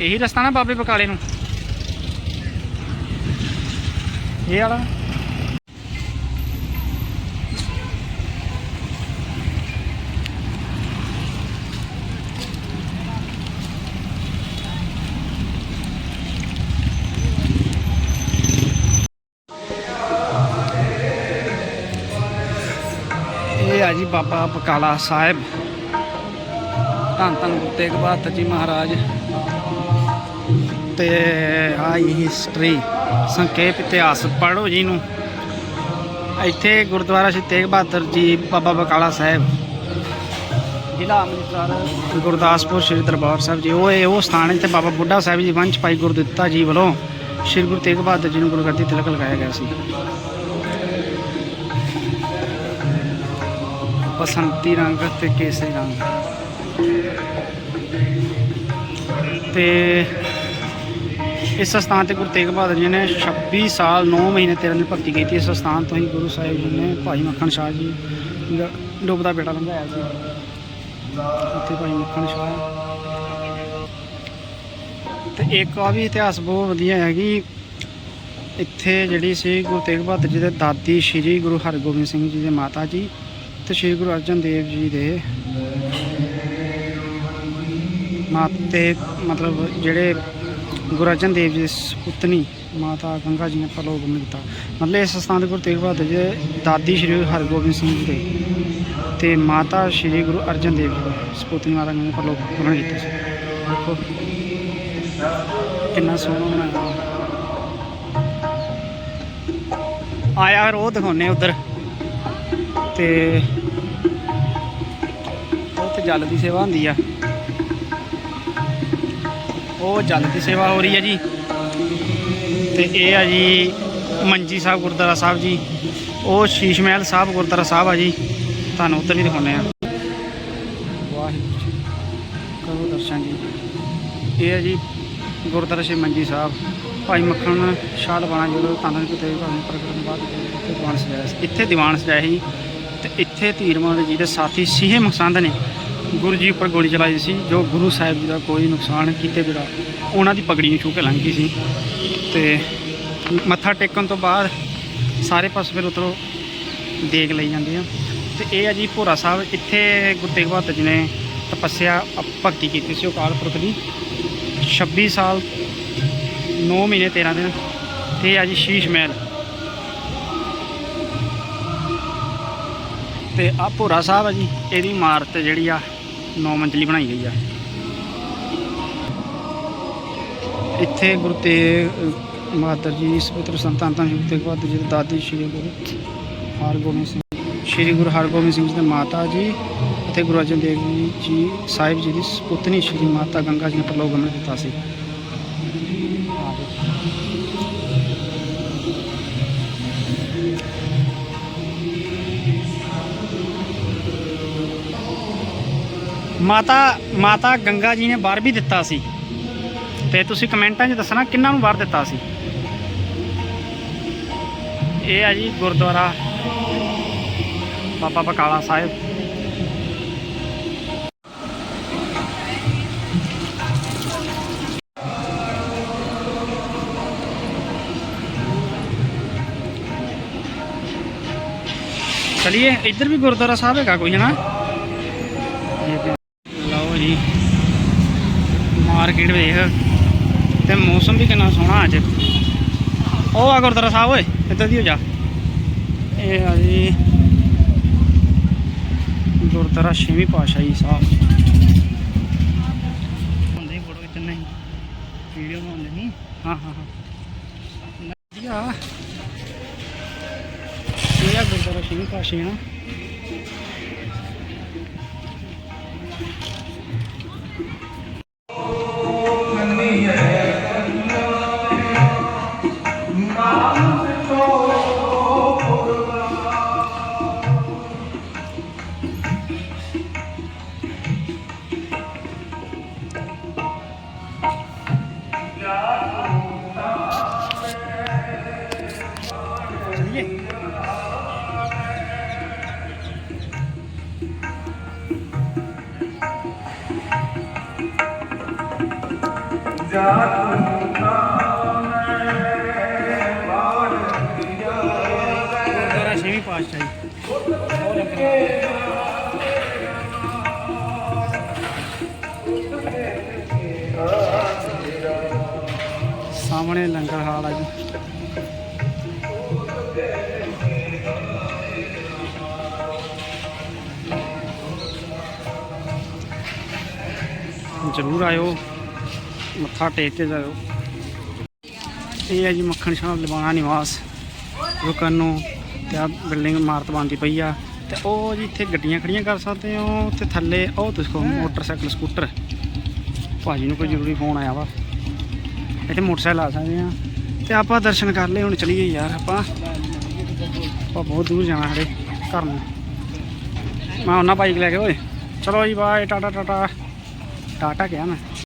ਇਹੀ ਰਸਤਾ ਨਾ ਬਾਬੇ ਬਕਾਲੇ ਨੂੰ। ਇਹ ਵਾਲਾ। ਇਹ ਆ ਜੀ ਬਾਬਾ ਬਕਾਲਾ ਸਾਹਿਬ। ਧੰਨ ਧੰਨ ਗੁਰੂ ਤੇਗ ਬਹਾਦਰ ਜੀ ਮਹਾਰਾਜ। ਤੇ ਆਈ ਹਿਸਟਰੀ ਸੰਖੇਪ ਇਤਿਹਾਸ, ਪੜ੍ਹੋ ਜੀ ਨੂੰ। ਇੱਥੇ ਗੁਰਦੁਆਰਾ ਸ਼੍ਰੀ ਤੇਗ ਬਹਾਦਰ ਜੀ, ਬਾਬਾ ਬਕਾਲਾ ਸਾਹਿਬ, ਜ਼ਿਲ੍ਹਾ ਅੰਮ੍ਰਿਤਸਰ, ਗੁਰਦਾਸਪੁਰ ਸ਼੍ਰੀ ਦਰਬਾਰ ਸਾਹਿਬ ਜੀ। ਉਹ ਇਹ ਉਹ ਸਥਾਨ ਇੱਥੇ ਬਾਬਾ ਬੁੱਢਾ ਸਾਹਿਬ ਜੀ ਵੰਸ਼ ਭਾਈ ਗੁਰਦਿੱਤਾ ਜੀ ਵੱਲੋਂ ਸ਼੍ਰੀ ਗੁਰੂ ਤੇਗ ਬਹਾਦਰ ਜੀ ਨੂੰ ਗੁਰਗੱਦੀ ਤਿਲਕ ਲਗਾਇਆ ਗਿਆ ਸੀ। ਬਸੰਤੀ ਰੰਗ ਤੇ ਕੇਸਰੀ ਰੰਗ। ਤੇ ਇਸ ਸਥਾਨ ਤੇ ਗੁਰੂ ਤੇਗ ਬਹਾਦਰ ਜੀ ਨੇ 26 ਸਾਲ 9 ਮਹੀਨੇ 13 ਦਿਨ ਭਗਤੀ ਕੀਤੀ। ਇਸ ਸਥਾਨ ਤੋਂ ਹੀ ਗੁਰੂ ਸਾਹਿਬ ਜੀ ਨੇ ਭਾਈ ਮੱਖਣ ਸ਼ਾਹ ਜੀ ਡੁੱਬਦਾ ਬੇਟਾ ਲੰਘਾਇਆ ਸੀ। ਉੱਥੇ ਭਾਈ ਮੱਖਣ ਸ਼ਾਹ ਤੇ ਇੱਕ ਆ ਵੀ ਇਤਿਹਾਸ ਬਹੁਤ ਵਧੀਆ ਹੈ ਕਿ ਇੱਥੇ ਜਿਹੜੀ ਸੀ ਗੁਰੂ ਤੇਗ ਬਹਾਦਰ ਜੀ ਦੇ ਦਾਦੀ ਸ਼੍ਰੀ ਗੁਰੂ ਹਰਗੋਬਿੰਦ ਸਿੰਘ ਜੀ ਦੇ ਮਾਤਾ ਜੀ ਤੇ ਸ਼੍ਰੀ ਗੁਰੂ ਅਰਜਨ ਦੇਵ ਜੀ ਦੇ ਮਾਤੇ ਮਤਲਬ ਜਿਹੜੇ ਗੁਰੂ ਅਰਜਨ ਦੇਵ ਜੀ ਦੀ ਸੁਪੁੱਤਨੀ ਮਾਤਾ ਗੰਗਾ ਜੀ ਨੇ ਪਰਲੋਕਗਮਨ ਦਿੱਤਾ ਮਤਲਬ ਇਸ ਸਥਾਨ ਤੇ ਗੁਰੂ ਤੇਗ ਬਹਾਦਰ ਜੀ ਦੇ ਦਾਦੀ ਸ਼੍ਰੀ ਹਰਗੋਬਿੰਦ ਸਿੰਘ ਜੀ ਦੇ ਤੇ ਮਾਤਾ ਸ਼੍ਰੀ ਗੁਰੂ ਅਰਜਨ ਦੇਵ ਜੀ ਦੀ ਮਾਤਾ ਗੰਗਾ ਨੇ ਪਰਲੋਕਗਮਨ ਕੀਤਾ ਸੀ। ਦੇਖੋ, ਕਿੰਨਾ ਸੋਹਣਾ ਬਣਾਇਆ। ਆਇਆ ਰੋਹ ਉਹ ਦਿਖਾਉਨੇ ਉਧਰ। ਤੇ ਉਹ ਤੇ ਜਲ ਦੀ ਸੇਵਾ ਹੁੰਦੀ ਆ। ਉਹ ਜਲ ਦੀ ਸੇਵਾ ਹੋ ਰਹੀ ਹੈ ਜੀ। ਤੇ ਇਹ ਆ ਜੀ ਮੰਜੀ ਸਾਹਿਬ ਗੁਰਦੁਆਰਾ ਸਾਹਿਬ ਜੀ। ਉਹ ਸ਼ੀਸ਼ ਮਹਿਲ ਸਾਹਿਬ ਗੁਰਦੁਆਰਾ ਸਾਹਿਬ ਆ ਜੀ। ਤੁਹਾਨੂੰ ਉੱਧਰ ਵੀ ਦਿਖਾਉਂਦੇ ਆ ਵਾਹਿਗੁਰੂ ਜੀ, ਕਰੋ ਦਰਸ਼ਨ ਜੀ। ਇਹ ਹੈ ਜੀ ਗੁਰਦੁਆਰਾ ਸ਼੍ਰੀ ਮੰਜੀ ਸਾਹਿਬ। ਭਾਈ ਮੱਖਣ ਸ਼ਾਹ ਲਵਾਣਾ ਜਦੋਂ ਤਾਂਦਨ ਕਿਤੇ ਭਾਵੇਂ ਪ੍ਰਗਟ ਬਾਅਦ ਇੱਥੇ ਦੀਵਾਨ ਸਜਾਇਆ ਸੀ। ਇੱਥੇ ਦੀਵਾਨ ਸਜਾਇਆ ਸੀ। ਤੇ ਇੱਥੇ ਧੀਰਮਾਨ ਜੀ ਦੇ ਸਾਥੀ ਸੀਹੇ ਮਕਸੰਦ ਨੇ। ਗੁਰੂ ਜੀ ਉੱਪਰ ਗੋਲੀ ਚਲਾਈ ਸੀ, ਜੋ ਗੁਰੂ ਸਾਹਿਬ ਜੀ ਦਾ ਕੋਈ ਨੁਕਸਾਨ ਕੀਤੇ ਬਿਨਾ ਉਹਨਾਂ ਦੀ ਪਗੜੀ ਨੂੰ ਛੂ ਕੇ ਲੰਘ ਗਈ ਸੀ। ਤੇ ਮੱਥਾ ਟੇਕਣ ਤੋਂ ਬਾਅਦ ਸਾਰੇ ਪਾਸੇ ਫਿਰ ਉਤਰੋ ਦੇਗ ਲਈ ਜਾਂਦੇ ਆ। ਤੇ ਇਹ ਆ ਜੀ ਭੋਰਾ ਸਾਹਿਬ, ਇੱਥੇ ਗੁਰੂ ਤੇਗ ਬਹਾਦਰ ਜੀ ਨੇ ਤਪੱਸਿਆ ਭਗਤੀ ਕੀਤੀ ਸੀ ਅਕਾਲ ਪੁਰਖ ਦੀ। 26 ਸਾਲ 9 ਮਹੀਨੇ 13 ਦਿਨ। ਤੇ ਇਹ ਆ ਜੀ ਸ਼ੀਸ਼ ਮਹਿਲ। ਤੇ ਆ ਭੋਰਾ ਸਾਹਿਬ ਆ ਜੀ, ਇਹਦੀ ਇਮਾਰਤ ਜਿਹੜੀ ਆ 9 ਮੰਜ਼ਲੀ ਬਣਾਈ ਗਈ ਆ। ਇੱਥੇ ਗੁਰੂ ਤੇਗ ਬਹਾਦਰ ਜੀ ਸੁਪੁੱਤਰ ਸੰਤਾਂ ਤਾਂ ਗੁਰੂ ਤੇਗ ਬਹਾਦਰ ਜੀ ਦੇ ਦਾਦੀ ਸ਼੍ਰੀ ਗੁਰੂ ਹਰਗੋਬਿੰਦ ਸਿੰਘ, ਸ਼੍ਰੀ ਗੁਰੂ ਹਰਗੋਬਿੰਦ ਸਿੰਘ ਜੀ ਦੇ ਮਾਤਾ ਜੀ ਅਤੇ ਗੁਰੂ ਅਰਜਨ ਦੇਵ ਜੀ ਜੀ ਸਾਹਿਬ ਜੀ ਦੀ ਸੁਪੁੱਤਨੀ ਸ਼੍ਰੀ ਮਾਤਾ ਗੰਗਾ ਜੀ ਨੇ ਪ੍ਰਲੋਕ ਗਮਨ ਦਿੱਤਾ ਸੀ। ਮਾਤਾ ਮਾਤਾ ਗੰਗਾ ਜੀ ਨੇ ਵਰ ਵੀ ਦਿੱਤਾ ਸੀ। ਤੇ ਤੁਸੀਂ ਕਮੈਂਟਾਂ 'ਚ ਦੱਸਣਾ ਕਿੰਨਾਂ ਨੂੰ ਵਰ ਦਿੱਤਾ ਸੀ। ਇਹ ਆ ਜੀ ਗੁਰਦੁਆਰਾ ਬਾਬਾ ਬਕਾਲਾ ਸਾਹਿਬ। ਚਲਿਏ, ਇੱਧਰ ਵੀ ਗੁਰਦੁਆਰਾ ਸਾਹਿਬ ਹੈਗਾ ਕੋਈ ਹੈ ਨਾ ਮਾਰਕੀਟ ਵੇਖ। ਤੇ ਮੌਸਮ ਵੀ ਕਿੰਨਾ ਸੋਹਣਾ ਅੱਜ। ਉਹ ਆ ਗੁਰਦੁਆਰਾ ਸਾਹਿਬ ਓਏ, ਇੱਧਰ ਦੀ ਹੋ ਜਾ। ਇਹ ਆ ਜੀ। ਗੁਰਦੁਆਰਾ ਛੇਵੀਂ ਪਾਤਸ਼ਾਹੀ ਸਾਹਿਬ। ਹੁੰਦੇ ਫੋਟੋ ਖਿੱਚਣ ਨਹੀਂ। ਵੀਡੀਓ ਬਣਾਉਂਦੇ ਨਹੀਂ। ਹਾਂ ਹਾਂ ਹਾਂ। ਵਧੀਆ। ਇਹ ਆ ਗੁਰਦੁਆਰਾ ਛੇਵੀਂ ਪਾਤਸ਼ਾਹੀ ਨਾ ਛੇਵੀਂ ਪਾਤਸ਼ਾਹੀ ਬਹੁਤ ਸਾਹਮਣੇ ਲੰਗਰ ਹਾਲ ਆ ਜੀ। ਜ਼ਰੂਰ ਆਇਓ। ਮੱਥਾ ਟੇਕ ਕੇ ਜਾਇਓ। ਇਹ ਹੈ ਜੀ ਮੱਖਣ ਸ਼ਾਹ ਲਵਾਣਾ ਨਿਵਾਸ। ਰੁਕਣ ਨੂੰ ਤੇ ਬਿਲਡਿੰਗ ਇਮਾਰਤ ਬਣਦੀ ਪਈ ਆ। ਤੇ ਉਹ ਜੀ ਇੱਥੇ ਗੱਡੀਆਂ ਖੜੀਆਂ ਕਰ ਸਕਦੇ ਹੋ। ਤੇ ਥੱਲੇ ਉਹ ਦੇਖੋ ਮੋਟਰਸਾਈਕਲ, ਸਕੂਟਰ। ਭਾਜੀ ਨੂੰ ਕੋਈ ਜ਼ਰੂਰੀ ਫੋਨ ਆਇਆ ਵਾ। ਇੱਥੇ ਮੋਟਰਸਾਈਕਲ ਆ ਸਕਦੇ ਆ। ਤੇ ਆਪਾਂ ਦਰਸ਼ਨ ਕਰ ਲਏ, ਹੁਣ ਚਲੀਏ ਯਾਰ ਆਪਾਂ। ਆਪਾਂ ਬਹੁਤ ਦੂਰ ਜਾਣਾ ਹਰੇ ਘਰ ਨੂੰ। ਮੈਂ ਉਹਨਾਂ ਬਾਈਕ ਲੈ ਕੇ, ਓਏ। ਚਲੋ ਜੀ ਬਾਏ ਟਾਟਾ ਟਾਟਾ। ਟਾਟਾ ਕਿਹਾ ਮੈਂ।